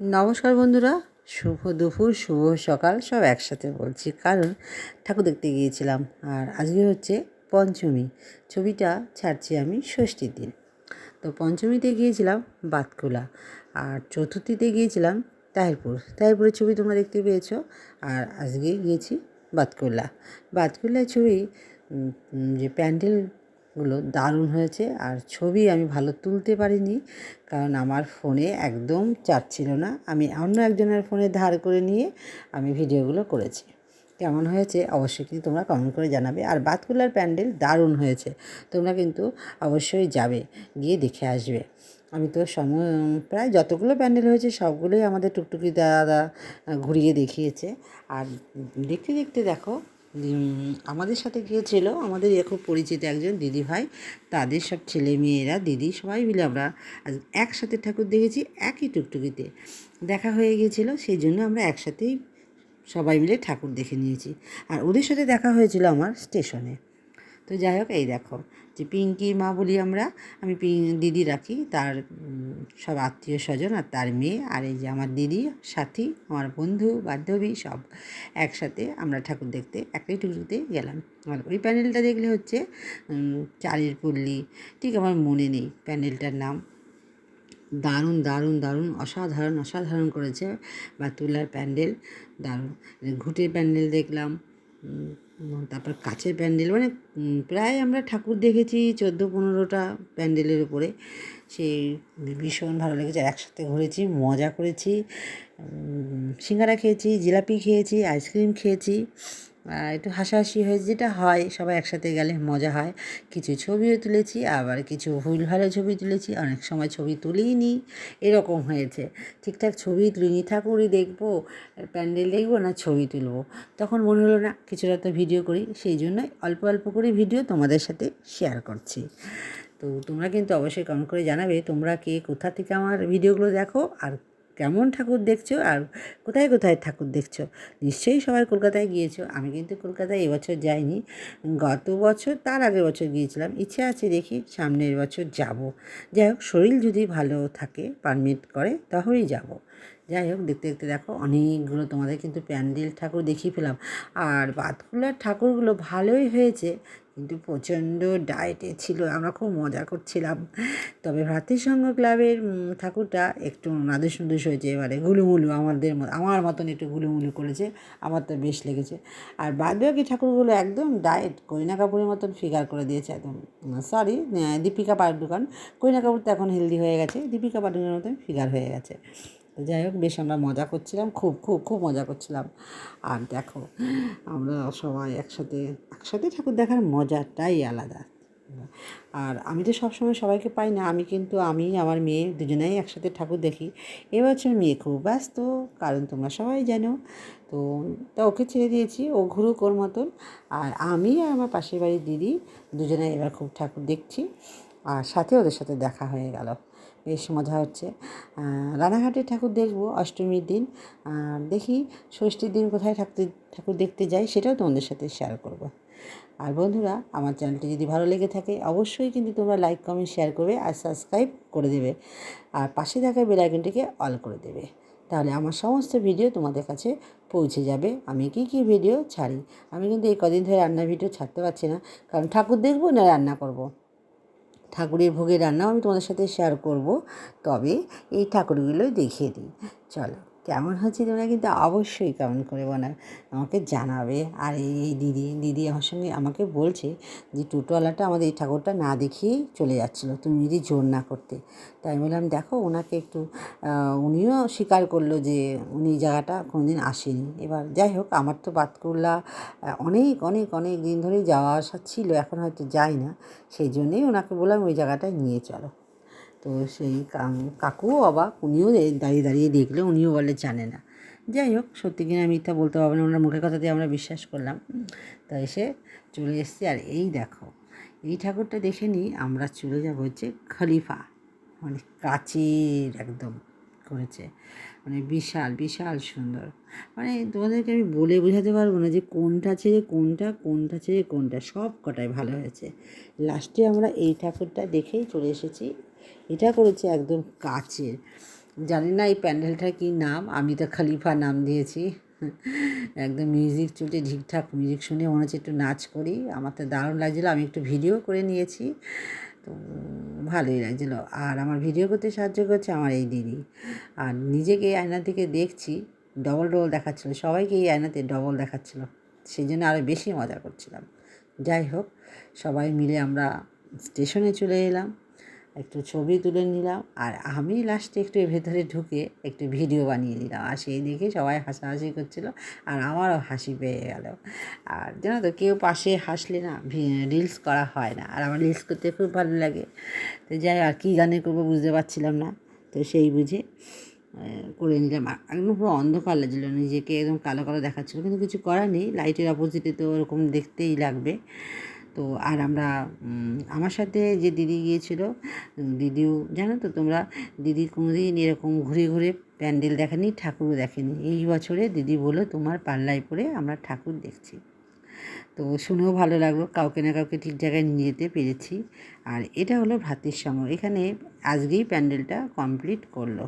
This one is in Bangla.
নমস্কার বন্ধুরা শুভ দুপুর শুভ সকাল সব একসাথে বলছি। কারণ ঠাকুর দেখতে গিয়েছিলাম আর আজকে হচ্ছে পঞ্চমী। ছবিটা ছাড়ছি আমি ষষ্ঠীর দিন। তো পঞ্চমীতে গিয়েছিলাম বাতকুলা আর চতুর্থীতে গিয়েছিলাম তাহিরপুর তাহিরপুরের ছবি তোমরা দেখতে পেয়েছ আর আজকে গিয়েছি বাতকুল্লা বাতকুল্লার ছবি যে উম, প্যান্ডেলগুলো দারুণ হয়েছে। আর ছবি আমি ভালো তুলতে পারিনি, কারণ আমার ফোনে একদম চার্জ ছিল না। আমি অন্য একজনের ফোনে ধার করে নিয়ে আমি ভিডিওগুলো করেছি। কেমন হয়েছে অবশ্যই কিন্তু তোমরা কমেন্ট করে জানাবে। আর বাতকুলার প্যান্ডেল দারুণ হয়েছে, তোমরা কিন্তু অবশ্যই যাবে, গিয়ে দেখে আসবে। আমি তো সম, প্রায় যতগুলো প্যান্ডেল হয়েছে সবগুলোই আমাদের টুকটুকি দাদা ঘুরিয়ে দেখিয়েছে। আর দেখতে দেখতে দেখো আমাদের সাথে গিয়েছিল, আমাদের খুব পরিচিত একজন দিদি ভাই, তাদের সব ছেলে মেয়েরা, দিদি সবাই মিলে আমরা একসাথে ঠাকুর দেখেছি, একই টুকটুকিতে। দেখা হয়ে গিয়েছিল, সেই জন্য আমরা একসাথেই সবাই মিলে ঠাকুর দেখে নিয়েছি। আর ওদের সাথে দেখা হয়েছিল আমার স্টেশনে। তো যাই হোক, এই দেখো যে পিঙ্কি মা বলি আমরা, আমি দিদি রাখি, তার সব আত্মীয় স্বজন আর তার মেয়ে, আর এই যে আমার দিদি, সাথী, আমার বন্ধু, বান্ধবী সব একসাথে আমরা ঠাকুর দেখতে একটাই টুকুতে গেলাম। আর ওই প্যান্ডেলটা দেখলে হচ্ছে চালের পল্লী, ঠিক আমার মনে নেই প্যান্ডেলটার নাম। দারুণ দারুণ দারুণ, অসাধারণ অসাধারণ করেছে বা তুলার প্যান্ডেল, দারুণ। ঘুটের প্যান্ডেল দেখলাম তারপর কাছের প্যান্ডেল মানে প্রায় আমরা ঠাকুর দেখেছি চোদ্দ পনেরোটা প্যান্ডেলের উপরে। সে ভীষণ ভালো লেগেছে। একসাথে ঘুরেছি, মজা করেছি সিঙ্গারা খেয়েছি, জিলাপি খেয়েছি, আইসক্রিম খেয়েছি। একটু হাসাহাসি হয়েছে যেটা হয়, সবাই একসাথে গেলে মজা হয়। কিছু ছবিও তুলেছি, আবার কিছু ভুল ভালো ছবি তুলেছি, অনেক সময় ছবি তুলিই নি এরকম হয়েছে। ঠিকঠাক ছবি তুলিনি, ঠাকুরই দেখব, প্যান্ডেল দেখব না ছবি তুলবো। তখন মনে হলো না, কিছুটা তো ভিডিও করি, সেই জন্য অল্প অল্প করে ভিডিও তোমাদের সাথে শেয়ার করছি। তো তোমরা কিন্তু অবশ্যই কমেন্ট করে জানাবে, তোমরা কে কোথা থেকে আমার ভিডিওগুলো দেখো, আর কেমন ঠাকুর দেখছ আর কোথায় কোথায় ঠাকুর দেখছ? নিশ্চয়ই সবাই কলকাতায় গিয়েছো। আমি কিন্তু কলকাতায় এবছর যাইনি। গত বছর, তার আগের বছর গিয়েছিলাম। ইচ্ছে আছে দেখি সামনের বছর যাব। যাই হোক, শরীর যদি ভালো থাকে পারমিট করে, তাহলেই যাব। যাই হোক, দেখতে দেখতে দেখো অনেকগুলো তোমাদের কিন্তু প্যান্ডেল ঠাকুর দেখিয়ে ফেলাম। আর বাতকুলার ঠাকুরগুলো ভালোই হয়েছে, কিন্তু প্রচণ্ড ডায়েটে ছিল, আমরা খুব মজা করছিলাম। তবে ভ্রাতৃসংঘ ক্লাবের ঠাকুরটা একটু নাদুস নুদুস হয়েছে, এবারে গুলুমুলু আমাদের আমার মতন একটু গুলুমুলু করেছে, আমার তো বেশ লেগেছে। আর বাদ বাকি ঠাকুরগুলো একদম ডায়েট, করিনা কাপুরের মতন ফিগার করে দিয়েছে একদম সরি দীপিকা পাডুকান, করিনা কাপুর তো এখন হেলদি হয়ে গেছে, দীপিকা পাডুকানের মতন ফিগার হয়ে গেছে। তো যাই হোক, বেশ আমরা মজা করছিলাম, খুব খুব খুব মজা করছিলাম। আর দেখো, আমরা সবাই একসাথে একসাথে ঠাকুর দেখার মজাটাই আলাদা। আর আমি তো সবসময় সবাইকে পাই না, আমি কিন্তু, আমি, আমার মেয়ে দুজনেই একসাথে ঠাকুর দেখি। এবছর মেয়ে খুব ব্যস্ত, কারণ তোমরা সবাই জানো। তো, তা ওকে ছেড়ে দিয়েছি, ও ঘুরুক ওর মতন। আর আমি আর আমার পাশের বাড়ির দিদি দুজনে এবার খুব ঠাকুর দেখছি। আর সাথে ওদের সাথে দেখা হয়ে গেল। বেশ মজা হচ্ছে। রানাঘাটে ঠাকুর দেখব অষ্টমীর দিন। আর দেখি ষষ্ঠীর দিন কোথায় থাকতে, ঠাকুর দেখতে যাই, সেটাও তোমাদের সাথে শেয়ার করব। আর বন্ধুরা, আমার চ্যানেলটি যদি ভালো লেগে থাকে, অবশ্যই কিন্তু তোমরা লাইক কমেন্ট শেয়ার করবে আর সাবস্ক্রাইব করে দেবে। আর পাশে থাকা বেল আইকনটিকে অল করে দেবে। তাহলে আমার সমস্ত ভিডিও তোমাদের কাছে পৌঁছে যাবে। আমি কী কী ভিডিও ছাড়ি? আমি কিন্তু এই কদিন ধরে রান্নার ভিডিও ছাড়তে পারছি না। কারণ ঠাকুর দেখব না রান্না করব। ঠাকুরের ভোগের রান্নাও আমি তোমাদের সাথে শেয়ার করব। তবে এই ঠাকুরগুলোই দেখিয়ে দিই। চলো। কেমন হচ্ছে তোমরা কিন্তু অবশ্যই কেমন করে বানাবে আমাকে জানাবে। আর এই দিদি দিদি আমার সঙ্গে আমাকে বলছে যে টোটোওয়ালাটা আমাদের এই ঠাকুরটা না দেখিয়েই চলে যাচ্ছিল, তুমি যদি জোর না করতে। তাই আমি বললাম, দেখো, ওনাকে একটু উনিও স্বীকার করল যে উনি জায়গাটা কোনোদিন আসেনি। এবার যাই হোক, আমার তো বাতকুল্লা অনেক অনেক অনেক দিন ধরেই যাওয়া আসা ছিল, এখন হয়তো যাই না। সেই জন্যেই ওনাকে বললাম, ওই জায়গাটায় নিয়ে চলো। তো সেই কাকু অবাক, উনিও দাঁড়িয়ে দাঁড়িয়ে দেখলে, উনিও বলে জানে না। যাই হোক, সত্যি কিনা মিথ্যা বলতে পারব না, ওনার মুখের কথা দিয়ে আমরা বিশ্বাস করলাম। তা এসে চলে এসছি, আর এই দেখো, এই ঠাকুরটা দেখে নিই আমরা চলে যাব হচ্ছে খলিফা মানে কাচের একদম করেছে। মানে বিশাল বিশাল সুন্দর। মানে তোমাদেরকে আমি বলে বোঝাতে পারব না যে কোনটা ছেড়ে কোনটা কোনটা ছেড়ে কোনটা, সব কটাই ভালো হয়েছে। লাস্টে আমরা এই ঠাকুরটা দেখেই চলে এসেছি। এটা করেছে একদম কাচের। জানি না এই প্যান্ডেলটার কী নাম, আমি তো খালিফা নাম দিয়েছি। একদম মিউজিক চলছে ঠিকঠাক মিউজিক শুনে মনে হচ্ছে একটু নাচ করি। আমার তো দারুণ লাগছিল, আমি একটু ভিডিও করে নিয়েছি। তো ভালোই লাগছিল। আর আমার ভিডিও করতে সাহায্য করছে আমার এই দিদি। আর নিজেকে আয়না থেকে দেখছি ডবল ডবল দেখাচ্ছিলো। সবাইকে এই আয়নাতে ডবল দেখাচ্ছিলো। সেই জন্য আরও বেশি মজা করছিলাম। যাই হোক, সবাই মিলে আমরা স্টেশনে চলে এলাম। একটু ছবি তুলে নিলাম আর আমি লাস্টে একটু ভেতরে ঢুকে একটু ভিডিও বানিয়ে নিলাম। আর সেই দেখে সবাই হাসাহাসি করছিল আর আমারও হাসি পেয়ে গেল। আর জানো তো, কেউ পাশে হাসলে না রিলস করা হয় না। আর আমার রিলস করতে খুব ভালো লাগে। তো যাই আর কী গানে করব বুঝতে পারছিলাম না। তো সেই বুঝে করে নিলাম। একদম পুরো অন্ধকার লাগছিল, নিজেকে একদম কালো কালো দেখাচ্ছিলো। কিন্তু কিছু করার নেই লাইটের অপোজিটে তো ওরকম দেখতেই লাগবে। তো আর আমরা আমার সাথে যে দিদি গিয়েছিল দিদিও, জানো তো তোমরা, দিদি কোনোদিন এরকম ঘুরে ঘুরে প্যান্ডেল দেখেনি, ঠাকুরও দেখেনি। এই বছরে দিদি বলল, তোমার পাল্লায় পরে আমরা ঠাকুর দেখছি। তো শুনেও ভালো লাগল, কাউকে না কাউকে ঠিক জায়গায় নিয়ে যেতে পেরেছি। আর এটা হলো ভ্রাতৃর সঙ্গ এখানে আজকেই প্যান্ডেলটা কমপ্লিট করল।